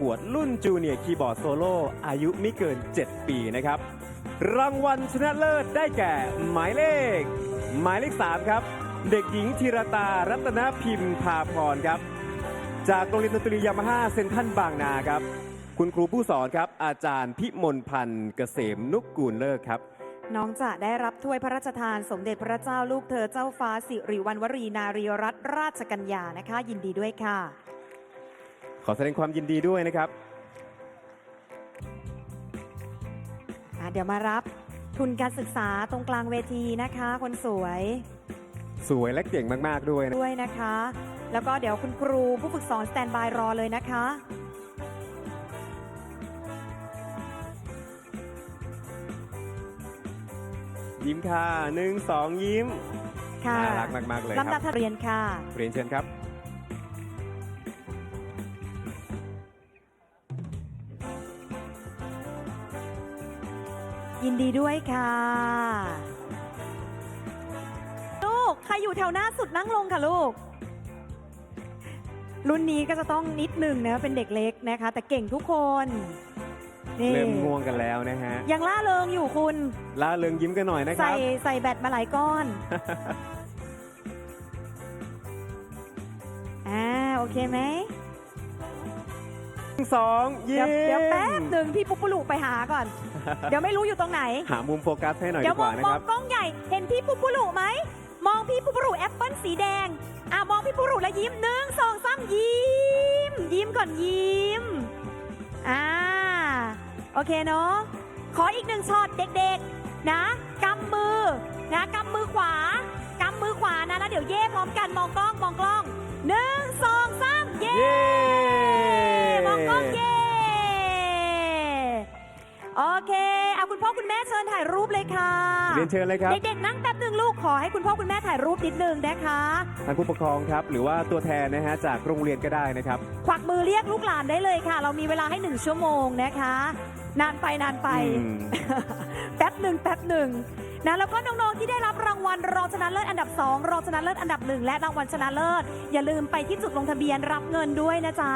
กวดรุ่นจูเนียร์คีย์บอร์ดโซโล่อายุไม่เกิน 7 ปีนะครับ รางวัลชนะเลิศได้แก่ หมายเลข หมายเลข 3 ครับ เด็กหญิงธีรตารัตนพิมพาพรครับ จากโรงเรียนดนตรียามาฮ่าเซนทันบางนาครับ คุณครูผู้สอนครับ อาจารย์พิมลพันธ์เกษมนุกกูลเลิกครับน้องจะได้รับถ้วยพระราชทานสมเด็จพระเจ้าลูกเธอเจ้าฟ้าสิริวัณวรีนารีรัตนราชกัญญานะคะ ยินดีด้วยค่ะ อแสดงความยินดีด้วยนะครับ อะเดี๋ยวมารับทุนการศึกษาตรงกลางเวทีนะคะ คนสวยสวยและเก่งมากๆด้วยนะด้วยนะคะ แล้วก็เดี๋ยวคุณครูผู้ฝึกสอนสแตนบายรอเลยนะคะ ยิ้มค่ะหนึ่งสองยิ้มค่ะน่ารักมากๆเลยคลำดัรับ บทะเรียนค่ะ เรียนเชิญครับ ยินดีด้วยค่ะ ลูก ใครอยู่แถวหน้าสุดนั่งลงค่ะลูก รุ่นนี้ก็จะต้องนิดหนึ่งนะเป็นเด็กเล็กนะคะ แต่เก่งทุกคนนี่เริ่มง่วงกันแล้วนะฮะยังล่าเริงอยู่คุณ ล่าเริงยิ้มกันหน่อยนะคใส่รับใส่แบตมาหลายก้อนอ่าโอเคไหมหนึ่ง สองยิ้เดี๋ยวมเดี๋ยวแป๊บหนึ่งพี่ปุ๊กปุลุไปหาก่อน เดี๋ยวไม่รู้อยู่ตรงไหน หามุมโฟกัสให้หน่อยเดี๋ดียวกมอว่างนะมคองรับ กล้องใหญ่ เห็นพี่ปุ๊กปุลุไหม มองพี่ปุ๊กปุลุแอปเปิ้ลสีแดง อะมองพี่ปุ๊กปุลุแล้วยิ้มหนึ่งสองสามยิ้ม ยิ้มก่อนยิ้ม อ่า โอเคเนาะ ขออีกหนึ่งช็อตเด็กๆ นะกำมือ นะกำมือขวากำมือขวานะแล้วเดี๋ยวเย่พร้อมกันมองกล้องมองกล้องหนึ่งสองสามเย่ เย้ เคเอาคุณพ่อคุณแม่เชิญถ่ายรูปเลยค่ะเรียนเชิญเลยครับ เด็กๆนั่งแป๊บหนึ่งลูกขอให้คุณพ่อคุณแม่ถ่ายรูปนิดนึงนะคะทางผู้ปกครองครับ หรือว่าตัวแทนนะฮะจากโรงเรียนก็ได้นะครับ ควักมือเรียกลูกหลานได้เลยค่ะ เรามีเวลาให้หนึ่งชั่วโมงนะคะ นานไปนานไป อืม แป๊บหนึ่งแป๊บหนึ่งนะแล้วก็น้องๆที่ได้รับรางวัลรองชนะเลิศอันดับ2รองชนะเลิศอันดับหนึ่งและรางวัลชนะเลิศอย่าลืมไปที่จุดลงทะเบียนรับเงินด้วยนะจ๊ะ